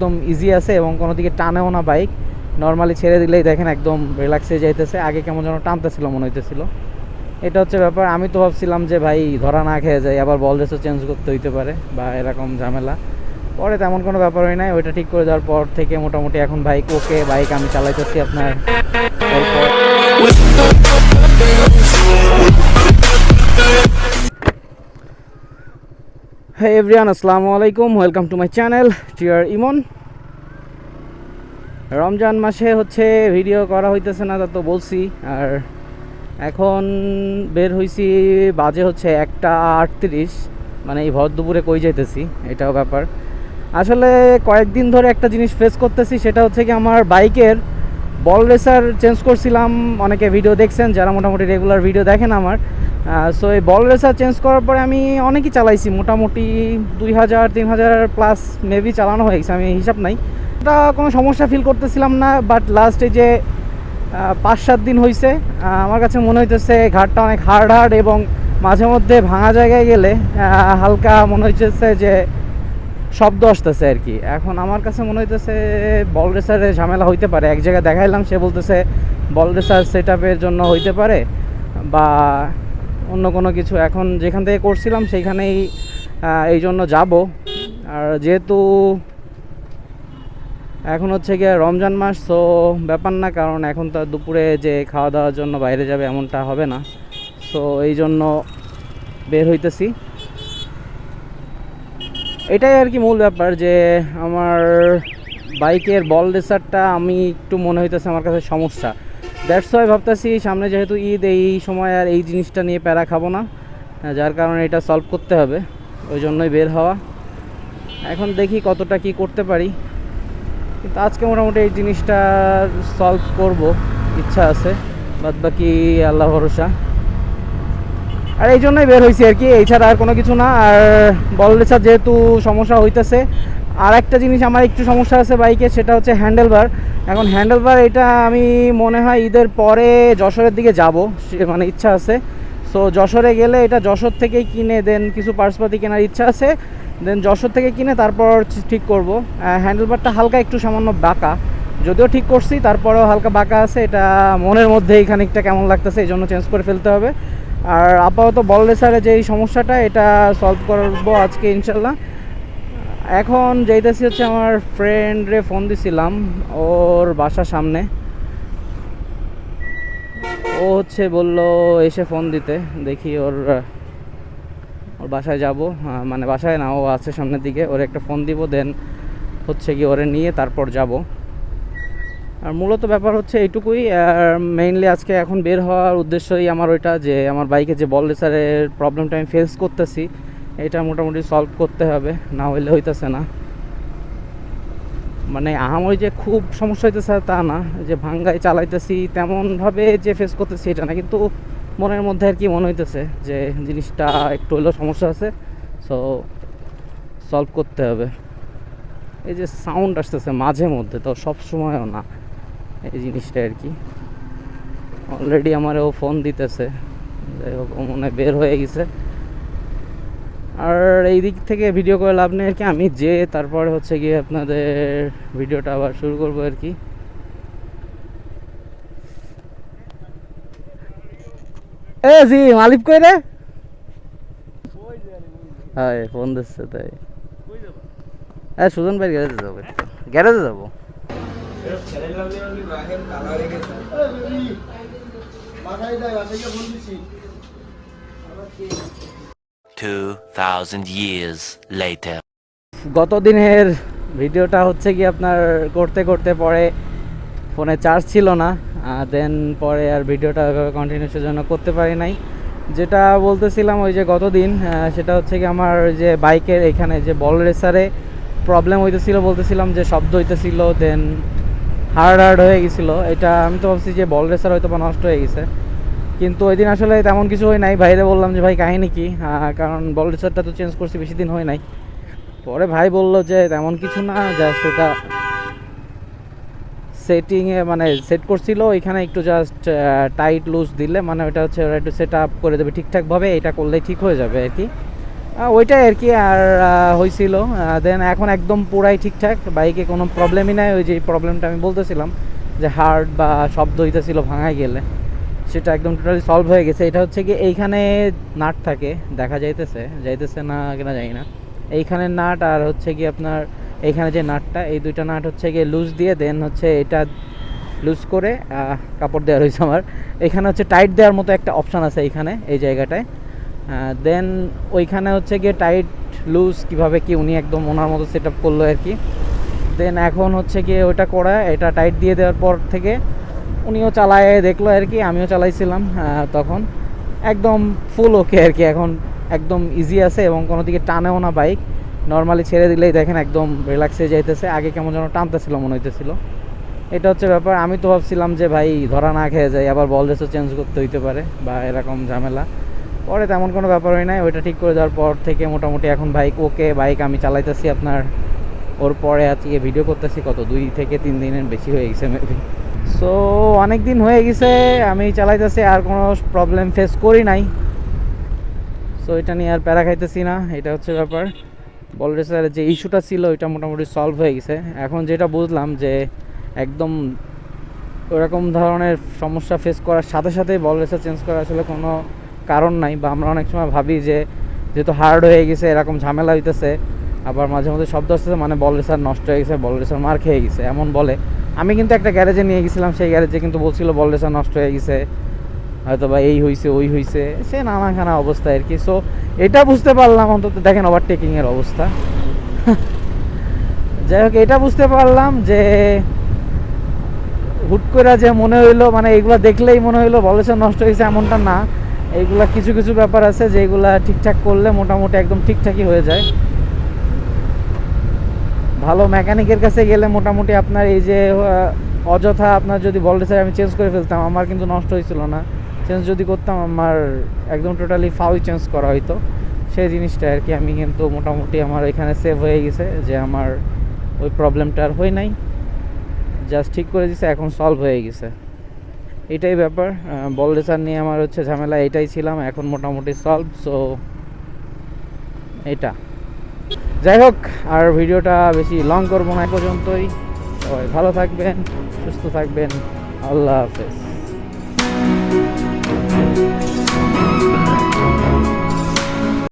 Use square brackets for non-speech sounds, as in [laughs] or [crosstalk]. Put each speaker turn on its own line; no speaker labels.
একদম ইজি আছে এবং কোনো দিকে টানেও না বাইক নর্মালি ছেড়ে দিলেই দেখেন একদম রিল্যাক্সে যাইতেছে। আগে কেমন যেন টানতেছিল, মনে হইতেছিল। এটা হচ্ছে ব্যাপার। আমি তো ভাবছিলাম যে, ভাই, ধরা না খেয়ে যায় আবার বল রেসও চেঞ্জ করতে হইতে পারে বা এরকম ঝামেলা। পরে তেমন কোনো ব্যাপার হয় নাই। ওইটা ঠিক করে দেওয়ার পর থেকে মোটামুটি এখন বাইক ওকে বাইক আমি চালাইতেছি আপনার। হ্যাঁ এভরিয়ান আসসালামু আলাইকুম ওয়েলকাম টু মাই চ্যানেল টিয়ার ইমন রমজান মাসে হচ্ছে ভিডিও করা হইতেছে না, তা তো বলছি। আর এখন বের হইছি বাজে হচ্ছে একটা আটত্রিশ। মানে এই ভর দুপুরে কই যাইতেছি, এটাও ব্যাপার। আসলে কয়েকদিন ধরে একটা জিনিস ফেস করতেছি, সেটা হচ্ছে কি আমার বাইকের বল রেসার চেঞ্জ করছিলাম। অনেকে ভিডিও দেখছেন, যারা মোটামুটি রেগুলার ভিডিও দেখেন আমার। সো এই বল রেসার চেঞ্জ করার পরে আমি অনেকই চালাইছি, মোটামুটি দুই হাজার, তিন হাজার প্লাস মেবি চালানো হয়ে গেছে, আমি হিসাব নাই। এটা কোনো সমস্যা ফিল করতেছিলাম না বাট লাস্টে যে পাঁচ, সাত দিন হয়েছে আমার কাছে মনে হইতেছে ঘাটটা অনেক হার্ড হার্ড এবং মাঝে মধ্যে ভাঙা জায়গায় গেলে হালকা মনে হইতেছে যে শব্দ আসতেছে আর কি এখন আমার কাছে মনে হইতেছে বল রেসারে ঝামেলা হইতে পারে। এক জায়গায় দেখাইলাম, সে বলতেছে বল রেসার সেট জন্য হইতে পারে বা অন্য কোনো কিছু। এখন যেখান থেকে করছিলাম সেইখানেই এই জন্য যাব। আর যেহেতু এখন হচ্ছে গিয়ে রমজান মাস, তো ব্যাপার না, কারণ এখন তো দুপুরে যে খাওয়া দাওয়ার জন্য বাইরে যাবে এমনটা হবে না। সো এই জন্য বের হইতেছি। এটাই আর কি মূল ব্যাপার যে আমার বাইকের বল রেসারটা আমি একটু মনে হইতেছে আমার কাছে সমস্যা। দ্যাটস ওয়াই ভাবতেছি সামনে যেহেতু ঈদ, এই সময় আর এই জিনিসটা নিয়ে প্যারা খাব না। যার কারণে এটা সলভ করতে হবে, ওই জন্যই বের হওয়া। এখন দেখি কতটা কি করতে পারি। কিন্তু আজকে মোটামুটি এই জিনিসটা সলভ করব, ইচ্ছা আছে বাদ বাকি আল্লাহ ভরসা। আর এই জন্যই বের হয়েছি আর কি এছাড়া আর কোনো কিছু না। আর বল রেসার যেহেতু সমস্যা হইতেছে আর একটা জিনিস আমার একটু সমস্যা আছে বাইকে, সেটা হচ্ছে হ্যান্ডেল বার এখন হ্যান্ডেল বার এটা আমি মনে হয় ঈদের পরে যশোরের দিকে যাব মানে ইচ্ছা আছে। সো যশোরে গেলে এটা যশোর থেকেই কিনে দেন কিছু পার্সপাতি কেনার ইচ্ছা আছে। দেন যশোর থেকে কিনে তারপর ঠিক করব। হ্যান্ডেল বারটা হালকা একটু সামান্য বাঁকা। যদিও ঠিক করছি, তারপরেও হালকা বাঁকা আছে। এটা মনের মধ্যেই খানিকটা কেমন লাগতেছে, এই জন্য চেঞ্জ করে ফেলতে হবে। আর আপাতত বল রেসারে যে এই সমস্যাটা, এটা সলভ করব আজকে, ইনশাল্লাহ। এখন যাইতেছি হচ্ছে আমার ফ্রেন্ডরে ফোন দিছিলাম, ওর বাসার সামনে। ও হচ্ছে বলল এসে ফোন দিতে, দেখি ওর ওর বাসায় যাব। মানে বাসায় না, ও আছে সামনের দিকে, ওর একটা ফোন দিব দেন হচ্ছে কি ওরে নিয়ে তারপর যাব। আর মূলত ব্যাপার হচ্ছে এইটুকুই, আর মেইনলি আজকে এখন বের হওয়ার উদ্দেশ্যই আমার ওইটা যে, আমার বাইকে যে বল রেসারের প্রবলেমটা আমি ফেস করতেছি। এটা মোটামুটি সলভ করতে হবে, না হইলে হইতেছে না। মানে আহামরি যে খুব সমস্যা হইতেছে তা না, যে ভাঙ্গায় চালাইতেছি, তেমনভাবে যে ফেস করতেছি এটা না, কিন্তু মনের মধ্যে আর কি মনে হইতেছে যে জিনিসটা একটু হলেও সমস্যা আছে সো সলভ করতে হবে। এই যে সাউন্ড আসতেছে মাঝে মধ্যে তো, সব সময়ও না এই জিনিসটা আর কি। অলরেডি আমার ও ফোন দিতেছে, যাই হোক মনে বের হয়ে গেছে। আর এই দিক থেকে ভিডিও করে লাভ নেই আর কি। আমি যে, তারপরে হচ্ছে গিয়ে আপনাদের ভিডিওটা আবার শুরু করব আর কি। এ জি, মালিক কই রে? হয়, ফোন দিচ্ছে তাই। হ্যাঁ সুজন ভাই গ্যারেজে যাব গ্যারেজে যাব?
মাথায় দেয় বাসাইকে ফোন দিছি। 2000 years later.
গত দিনের ভিডিওটা হচ্ছে কি আপনার করতে করতে পরে ফোনে চার্জ ছিল না দেন পরে আর ভিডিওটা ওইভাবে কন্টিনিউসের জন্য করতে পারি নাই। যেটা বলতেছিলাম ওই যে গত দিন সেটা হচ্ছে কি আমার যে বাইকের এখানে যে বল রেসারে প্রবলেম হইতেছিল, বলতেছিলাম যে শব্দ হইতেছিল দেন হার্ড হার্ড হয়ে গেছিল। এটা আমি তো ভাবছি যে বল রেসার হয়তো বা নষ্ট হয়ে গেছে। কিন্তু ওই দিন আসলে তেমন কিছু হয় নাই। ভাইরে বললাম যে, ভাই, কাহিনী কি? কারণ বল রেসারটা তো চেঞ্জ করছি, বেশি দিন হয় নাই। পরে ভাই বলল যে, তেমন কিছু না জাস্ট এটা সেটিংয়ে মানে সেট করছিল এখানে একটু জাস্ট টাইট লুজ দিলে মানে ওটা হচ্ছে ওরা একটু সেট আপ করে দেবে ঠিকঠাকভাবে, এটা করলেই ঠিক হয়ে যাবে আর কি। ওইটাই আর কি, আর হয়েছিল দেন এখন একদম পুরাই ঠিকঠাক। বাইকে কোনো প্রবলেমই নাই, ওই যে প্রবলেমটা আমি বলতেছিলাম, যে হার্ট বা শব্দ হইতেছিল ভাঙায় গেলে। সেটা একদম টোটালি সলভ হয়ে গেছে। এটা হচ্ছে কি এইখানে নাট থাকে, দেখা যাইতেছে যাইতেছে না কিনা জানি না। এইখানে নাট আর হচ্ছে কি আপনার এইখানে যে নাটটা, এই দুইটা নাট হচ্ছে গিয়ে লুজ দিয়ে দেন হচ্ছে এটা লুজ করে কাপড় দেওয়া রয়েছে আমার। এখানে হচ্ছে টাইট দেওয়ার মতো একটা অপশান আছে এইখানে, এই জায়গাটায়। দেন ওইখানে হচ্ছে গিয়ে টাইট লুজ কীভাবে কি উনি একদম ওনার মতো সেট আপ করল আর কি। দেন এখন হচ্ছে গিয়ে ওটা করা, এটা টাইট দিয়ে দেওয়ার পর থেকে উনিও চালায়, দেখল আর কি, আমিও চালাইছিলাম তখন। একদম ফুল ওকে আর কি, এখন একদম ইজি আছে এবং কোনো দিকে টানেও না বাইক নর্মালি ছেড়ে দিলেই দেখেন একদম রিল্যাক্সে যাইতেছে, আগে কেমন যেন টানতেছিল, মনে হইতেছিল। এটা হচ্ছে ব্যাপার, আমি তো ভাবছিলাম যে ভাই ধরা না খেয়ে যায় আবার বল রেসও চেঞ্জ করতে হইতে পারে বা এরকম ঝামেলা। পরে তেমন কোনো ব্যাপার হয় নাই, ওইটা ঠিক করে দেওয়ার পর থেকে মোটামুটি এখন বাইক ওকে বাইক আমি চালাইতেছি আপনার। ওর পরে আজকে ভিডিও করতেছি, কত দুই থেকে তিন দিনের বেশি হয়ে গেছে মেবি সো অনেক দিন হয়ে গেছে, আমি চালাইতেছি, আর কোনো প্রবলেম ফেস করি নাই। সো এটা নিয়ে আর প্যারা খাইতেছি না, এটা হচ্ছে ব্যাপার। বল রেসের যে ইস্যুটা ছিল, ওইটা মোটামুটি সলভ হয়ে গেছে। এখন যেটা বুঝলাম যে, একদম ওরকম ধরনের সমস্যা ফেস করার সাথে সাথে বল রেসার চেঞ্জ করার আসলে কোনো কারণ নাই, বা আমরা অনেক সময় ভাবি যে, যেহেতু হার্ড হয়ে গেছে, এরকম ঝামেলা হইতেছে, আবার মাঝে মধ্যে শব্দ আসতেছে মানে বল রেসার নষ্ট হয়ে গেছে বল রেসার মার খেয়ে গেছে, এমন বলে। আমি কিন্তু একটা গ্যারেজে নিয়ে গেছিলাম, সেই গ্যারেজে কিন্তু বলছিল বল রেসার নষ্ট হয়ে গেছে। হয়তো বা এই হয়েছে ওই হয়েছে সে নানা খানা অবস্থা আর কি। সো এটা বুঝতে পারলাম অন্তত, দেখেন ওভারটেকিংয়ের অবস্থা। [laughs] যাই হোক, এটা বুঝতে পারলাম যে হুট করে যে মনে হইল মানে এগুলা দেখলেই মনে হইল বলেছে নষ্ট হয়েছে এমনটা না। এইগুলা কিছু কিছু ব্যাপার আছে যেগুলা ঠিকঠাক করলে মোটামুটি একদম ঠিকঠাকই হয়ে যায়। ভালো মেকানিকের কাছে গেলে মোটামুটি আপনার এই যে অযথা আপনার যদি বল রেসার আমি চেঞ্জ করে ফেলতাম, আমার কিন্তু নষ্ট হয়েছিল না। চেঞ্জ যদি করতাম, আমার একদম টোটালি ফাউল চেঞ্জ করা হইতো। সেই জিনিসটা আর কি, আমি কিন্তু মোটামুটি আমার এখানে সেভ হয়ে গেছে যে আমার ওই প্রবলেমটা আর হয় নাই। জাস্ট ঠিক করে দিছে, এখন সলভ হয়ে গেছে। এটাই ব্যাপার বল রেসার নিয়ে আমার হচ্ছে ঝামেলা এটাই ছিলাম, এখন মোটামুটি সলভ সো এটা। যাই হোক, আর ভিডিওটা বেশি লং করব না পর্যন্তই। সবাই ভালো থাকবেন, সুস্থ থাকবেন। আল্লাহ হাফেজ।